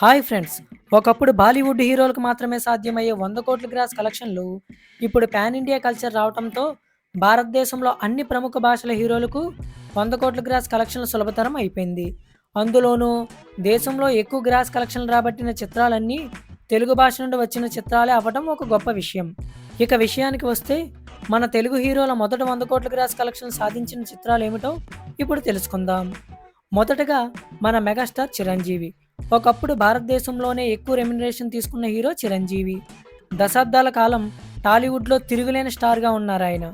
Hi friends. ఒకప్పుడు బాలీవుడ్ హీరోలకు మాత్రమే సాధ్యమయ్యే వంద కోట్ల గ్రాస్ కలెక్షన్లు ఇప్పుడు పాన్ ఇండియా కల్చర్ రావడంతో భారతదేశంలో అన్ని ప్రముఖ భాషల హీరోలకు వంద కోట్ల గ్రాస్ కలెక్షన్లు సులభతరం అయిపోయింది. అందులోనూ దేశంలో ఎక్కువ గ్రాస్ కలెక్షన్లు రాబట్టిన చిత్రాలన్నీ తెలుగు భాష నుండి వచ్చిన చిత్రాలే అవ్వడం ఒక గొప్ప విషయం. ఇక విషయానికి వస్తే మన తెలుగు హీరోల మొదట వంద కోట్ల గ్రాస్ కలెక్షన్ సాధించిన చిత్రాలు ఏమిటో ఇప్పుడు తెలుసుకుందాం. మొదటగా మన మెగాస్టార్ చిరంజీవి. ఒకప్పుడు భారతదేశంలోనే ఎక్కువ రెమ్యునరేషన్ తీసుకున్న హీరో చిరంజీవి. దశాబ్దాల కాలం టాలీవుడ్లో తిరుగులేని స్టార్గా ఉన్నారు ఆయన.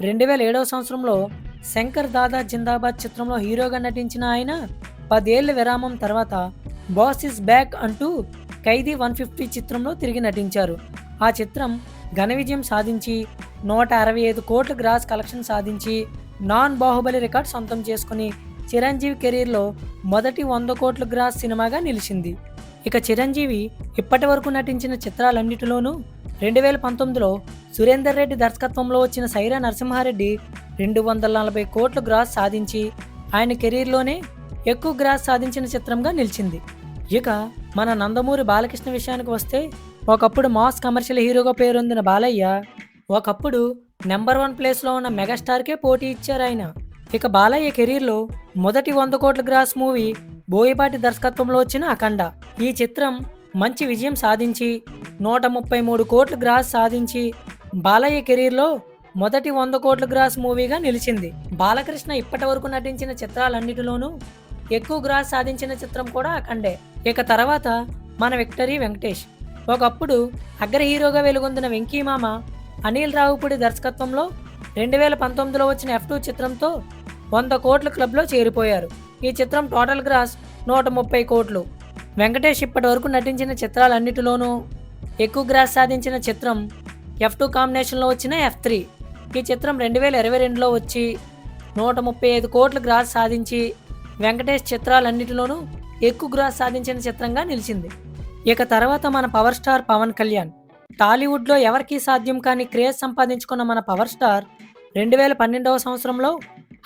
రెండు వేల ఏడవ సంవత్సరంలో శంకర్ దాదా జిందాబాద్ చిత్రంలో హీరోగా నటించిన ఆయన పదేళ్ళ విరామం తర్వాత బాస్ ఇస్ బ్యాక్ అంటూ ఖైదీ వన్ ఫిఫ్టీ చిత్రంలో తిరిగి నటించారు. ఆ చిత్రం ఘన విజయం సాధించి నూట అరవై ఐదు కోట్ల గ్రాస్ కలెక్షన్ సాధించి నాన్ బాహుబలి రికార్డ్ సొంతం చేసుకుని చిరంజీవి కెరీర్లో మొదటి వంద కోట్ల గ్రాస్ సినిమాగా నిలిచింది. ఇక చిరంజీవి ఇప్పటి వరకు నటించిన చిత్రాలన్నిటిలోనూ రెండు వేల పంతొమ్మిదిలో సురేందర్ రెడ్డి దర్శకత్వంలో వచ్చిన సైరా నరసింహారెడ్డి రెండు వందల నలభై కోట్ల గ్రాస్ సాధించి ఆయన కెరీర్లోనే ఎక్కువ గ్రాస్ సాధించిన చిత్రంగా నిలిచింది. ఇక మన నందమూరి బాలకృష్ణ విషయానికి వస్తే ఒకప్పుడు మాస్ కమర్షియల్ హీరోగా పేరొందిన బాలయ్య ఒకప్పుడు నెంబర్ వన్ ప్లేస్లో ఉన్న మెగాస్టార్కే పోటీ ఇచ్చారు ఆయన ఇక బాలయ్య కెరీర్లో మొదటి వంద కోట్ల గ్రాస్ మూవీ బోయపాటి దర్శకత్వంలో వచ్చిన అఖండ. ఈ చిత్రం మంచి విజయం సాధించి నూట ముప్పై మూడు కోట్ల గ్రాస్ సాధించి బాలయ్య కెరీర్లో మొదటి వంద కోట్ల గ్రాస్ మూవీగా నిలిచింది. బాలకృష్ణ ఇప్పటి వరకు నటించిన చిత్రాలన్నిటిలోనూ ఎక్కువ గ్రాస్ సాధించిన చిత్రం కూడా అఖండే. ఇక తర్వాత మన విక్టరీ వెంకటేష్. ఒకప్పుడు అగ్ర హీరోగా వెలుగొందిన వెంకీమామ అనిల్ రావుపూడి దర్శకత్వంలో రెండు వేల పంతొమ్మిదిలో వచ్చిన ఎఫ్ టూ చిత్రంతో వంద కోట్ల క్లబ్లో చేరిపోయారు. ఈ చిత్రం టోటల్ గ్రాస్ నూట ముప్పై కోట్లు. వెంకటేష్ ఇప్పటి వరకు నటించిన చిత్రాలన్నిటిలోనూ ఎక్కువ గ్రాస్ సాధించిన చిత్రం ఎఫ్ టూ కాంబినేషన్లో వచ్చిన ఎఫ్ త్రీ. ఈ చిత్రం రెండు వేల ఇరవై రెండులో వచ్చి నూట ముప్పై ఐదు కోట్లు గ్రాస్ సాధించి వెంకటేష్ చిత్రాలన్నిటిలోనూ ఎక్కువ గ్రాస్ సాధించిన చిత్రంగా నిలిచింది. ఇక తర్వాత మన పవర్ స్టార్ పవన్ కళ్యాణ్. టాలీవుడ్లో ఎవరికీ సాధ్యం కాని క్రేజ్ సంపాదించుకున్న మన పవర్ స్టార్ రెండు వేల పన్నెండవ సంవత్సరంలో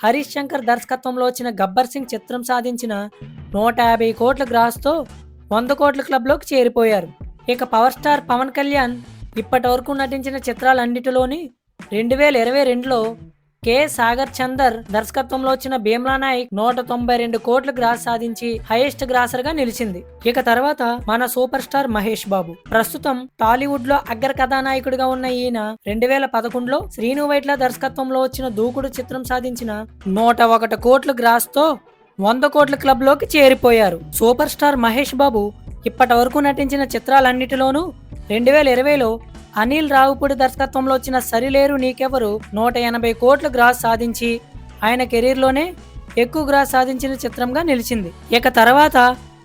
హరీష్ శంకర్ దర్శకత్వంలో వచ్చిన గబ్బర్ సింగ్ చిత్రం సాధించిన నూట యాభై కోట్ల గ్రాస్తో వంద కోట్ల క్లబ్లోకి చేరిపోయారు. ఇక పవర్ స్టార్ పవన్ కళ్యాణ్ ఇప్పటి వరకు నటించిన చిత్రాలన్నిటిలోని రెండు వేల ఇరవై రెండులో కె. సాగర్ చందర్ దర్శకత్వంలో వచ్చిన భీమ్లా నాయక్ నూట తొంభై రెండు కోట్ల గ్రాస్ సాధించి హైయెస్ట్ గ్రాసర్గా నిలిచింది. ఇక తర్వాత మన సూపర్ స్టార్ మహేష్ బాబు. ప్రస్తుతం టాలీవుడ్లో అగ్ర కథానాయకుడిగా ఉన్న ఈయన రెండు వేల పదకొండులో శ్రీను వైట్ల దర్శకత్వంలో వచ్చిన దూకుడు చిత్రం సాధించిన నూట ఒకటి కోట్ల గ్రాస్తో వంద కోట్ల క్లబ్లోకి చేరిపోయారు. సూపర్ స్టార్ మహేష్ బాబు ఇప్పటి వరకు నటించిన చిత్రాలన్నిటిలోనూ రెండు వేల ఇరవైలో అనిల్ రావుపూడి దర్శకత్వంలో వచ్చిన సరిలేరు నీకెవరు? నూట ఎనభై కోట్లు గ్రాస్ సాధించి ఆయన కెరీర్లోనే ఎక్కువ గ్రాస్ సాధించిన చిత్రంగా నిలిచింది. ఇక తర్వాత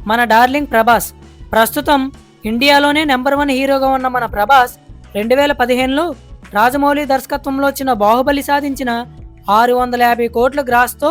మన డార్లింగ్ ప్రభాస్. ప్రస్తుతం ఇండియాలోనే నెంబర్ వన్ హీరోగా ఉన్న మన ప్రభాస్ రెండు వేల పదిహేనులో రాజమౌళి దర్శకత్వంలో వచ్చిన బాహుబలి సాధించిన ఆరు వందల యాభై కోట్ల గ్రాస్తో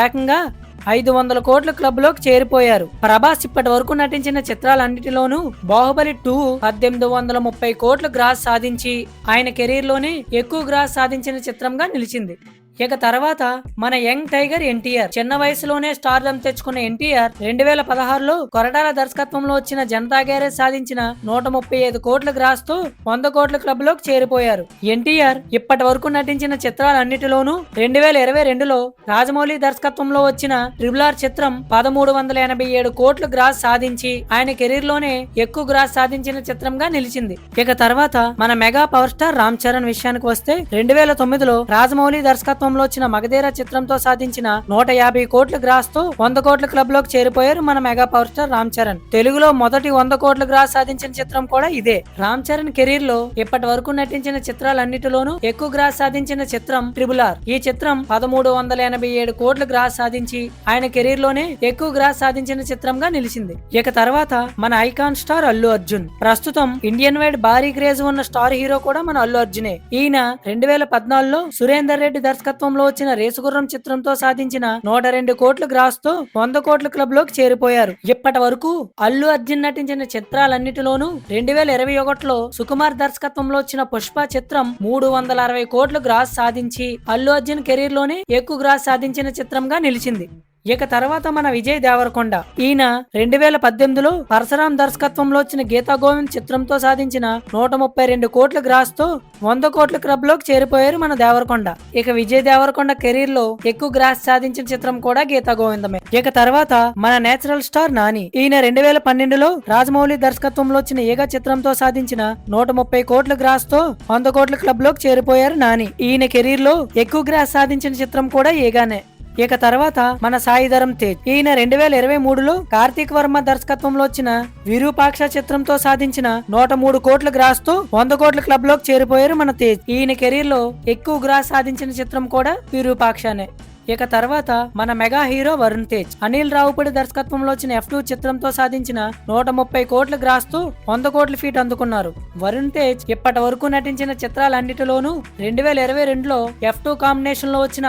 ఏకంగా ఐదు వందల కోట్ల క్లబ్లోకి చేరిపోయారు. ప్రభాస్ ఇప్పటి వరకు నటించిన చిత్రాలన్నిటిలోనూ బాహుబలి టూ పద్దెనిమిది వందల ముప్పై కోట్ల గ్రాస్ సాధించి ఆయన కెరీర్లోనే ఎక్కువ గ్రాస్ సాధించిన చిత్రంగా నిలిచింది. ఇక తర్వాత మన యంగ్ టైగర్ ఎన్టీఆర్. చిన్న వయసులోనే స్టార్డమ్ తెచ్చుకున్న ఎన్టీఆర్ రెండు వేల పదహారులో కొరటాల దర్శకత్వంలో వచ్చిన జనతా గ్యారేజ్ సాధించిన నూట ముప్పై ఐదు కోట్లు గ్రాస్తో వంద కోట్ల క్లబ్లోకి చేరిపోయారు. ఎన్టీఆర్ ఇప్పటి వరకు నటించిన చిత్రాలన్నిటిలోనూ రెండు వేల ఇరవై రెండులో రాజమౌళి దర్శకత్వంలో వచ్చిన ట్రిబుల్ ఆర్ చిత్రం పదమూడు వందల ఎనభై ఏడు కోట్లు గ్రాస్ సాధించి ఆయన కెరీర్లోనే ఎక్కువ గ్రాస్ సాధించిన చిత్రంగా నిలిచింది. ఇక తర్వాత మన mega power star Ram Charan విషయానికి వస్తే రెండు వేల తొమ్మిదిలో రాజమౌళి దర్శకత్వం దర్శకత్వంలో వచ్చిన మగధీర చిత్రంతో సాధించిన నూట యాభై కోట్ల గ్రాస్తో వంద కోట్ల క్లబ్లోకి చేరిపోయారు మన mega power star Ram Charan. తెలుగులో మొదటి వంద కోట్ల గ్రాస్ సాధించిన చిత్రం కూడా ఇదే. రామ్ చరణ్ కెరీర్లో ఇప్పటి వరకు నటించిన చిత్రాలన్నిటిలోనూ ఎక్కువ గ్రాస్ సాధించిన చిత్రం ట్రిబుల్ ఆర్. ఈ చిత్రం పదమూడు వందల ఎనభై ఏడు కోట్ల గ్రాస్ సాధించి ఆయన కెరీర్లోనే ఎక్కువ గ్రాస్ సాధించిన చిత్రంగా నిలిచింది. ఇక తర్వాత మన ఐకాన్ స్టార్ అల్లు అర్జున్. ప్రస్తుతం ఇండియన్ వైడ్ భారీ క్రేజ్ ఉన్న స్టార్ హీరో కూడా మన అల్లు అర్జునే. ఈయన రెండు వేల పద్నాలుగులో సురేందర్ రెడ్డి దర్శకత్వంలో వచ్చిన రేసుగుర్రం చిత్రంతో సాధించిన నూట రెండు కోట్లు గ్రాస్తో వంద కోట్ల క్లబ్లోకి చేరిపోయారు. ఇప్పటి వరకు అల్లు అర్జున్ నటించిన చిత్రాలన్నిటిలోనూ రెండు వేల ఇరవై ఒకటిలో సుకుమార్ దర్శకత్వంలో వచ్చిన పుష్ప చిత్రం మూడు వందల అరవై కోట్లు గ్రాస్ సాధించి అల్లు అర్జున్ కెరీర్లోనే ఎక్కువ గ్రాస్ సాధించిన చిత్రంగా నిలిచింది. ఇక తర్వాత మన విజయ్ దేవరకొండ. ఈయన రెండు వేల పద్దెనిమిదిలో పరశురాం దర్శకత్వంలో వచ్చిన గీతా గోవింద్ చిత్రంతో సాధించిన నూట ముప్పై రెండు కోట్ల గ్రాస్తో వంద కోట్ల క్లబ్లోకి చేరిపోయారు మన దేవరకొండ. ఇక విజయ్ దేవరకొండ కెరీర్లో ఎక్కువ గ్రాస్ సాధించిన చిత్రం కూడా గీతా గోవిందమే. ఇక తర్వాత మన నేచురల్ స్టార్ నాని. ఈయన రెండు వేల పన్నెండులో రాజమౌళి దర్శకత్వంలో వచ్చిన ఈగ చిత్రంతో సాధించిన నూట ముప్పై కోట్ల గ్రాస్తో వంద కోట్ల క్లబ్లోకి చేరిపోయారు నాని. ఈయన కెరీర్లో ఎక్కువ గ్రాస్ సాధించిన చిత్రం కూడా ఈగానే. ఇక తర్వాత మన సాయిధరం తేజ్. ఈయన రెండు వేల ఇరవై మూడులో కార్తీక్ వర్మ దర్శకత్వంలో వచ్చిన విరూపాక్ష చిత్రంతో సాధించిన నూట మూడు కోట్లు గ్రాస్తో వంద కోట్ల క్లబ్లోకి చేరిపోయారు మన తేజ్. ఈయన కెరీర్లో ఎక్కువ గ్రాస్ సాధించిన చిత్రం కూడా విరూపాక్షనే. ఇక తర్వాత మన మెగా హీరో వరుణ్ తేజ్. అనిల్ రావుపూడి దర్శకత్వంలో వచ్చిన ఎఫ్ టూ చిత్రంతో సాధించిన నూట ముప్పై కోట్లు గ్రాస్తూ వంద కోట్ల ఫీట్ అందుకున్నారు. వరుణ్ తేజ్ ఇప్పటి వరకు నటించిన చిత్రాలన్నిటిలోనూ రెండు వేల ఇరవై రెండులో ఎఫ్ టూ కాంబినేషన్లో వచ్చిన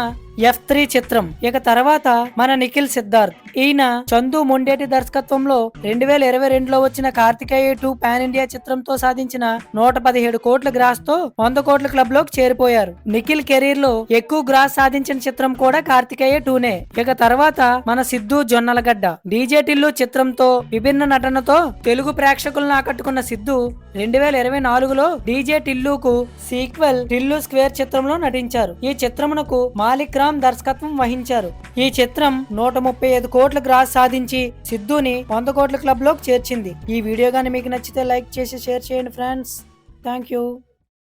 ఎఫ్ త్రీ చిత్రం. ఇక తర్వాత మన నిఖిల్ సిద్ధార్థ్. ఈయన చందు మొండేటి దర్శకత్వంలో రెండు వేల ఇరవై రెండులో వచ్చిన కార్తికేయ టూ పాన్ ఇండియా చిత్రంతో సాధించిన నూట పదిహేడు కోట్ల గ్రాస్తో వంద కోట్ల క్లబ్లోకి చేరిపోయారు. నిఖిల్ కెరీర్లో ఎక్కువ గ్రాస్ సాధించిన చిత్రం కూడా కార్తికేయ టూనే. ఇక తర్వాత మన సిద్ధు జొన్నలగడ్డ. డీజే టిల్లు చిత్రంతో విభిన్న నటనతో తెలుగు ప్రేక్షకులను ఆకట్టుకున్న సిద్ధు రెండు వేల ఇరవై నాలుగులో డీజే టిల్లుకు సీక్వెల్ టిల్లు స్క్వేర్ చిత్రంలో నటించారు. ఈ చిత్రమునకు మాలిక్ రామ్ దర్శకత్వం వహించారు. ఈ చిత్రం నూట ముప్పై ఐదు కోట్ల గ్రాస్ సాధించి సిద్ధుని వంద కోట్ల క్లబ్లోకి చేర్చింది. ఈ వీడియో కానీ మీకు నచ్చితే లైక్ చేసి షేర్ చేయండి ఫ్రెండ్స్. Thank you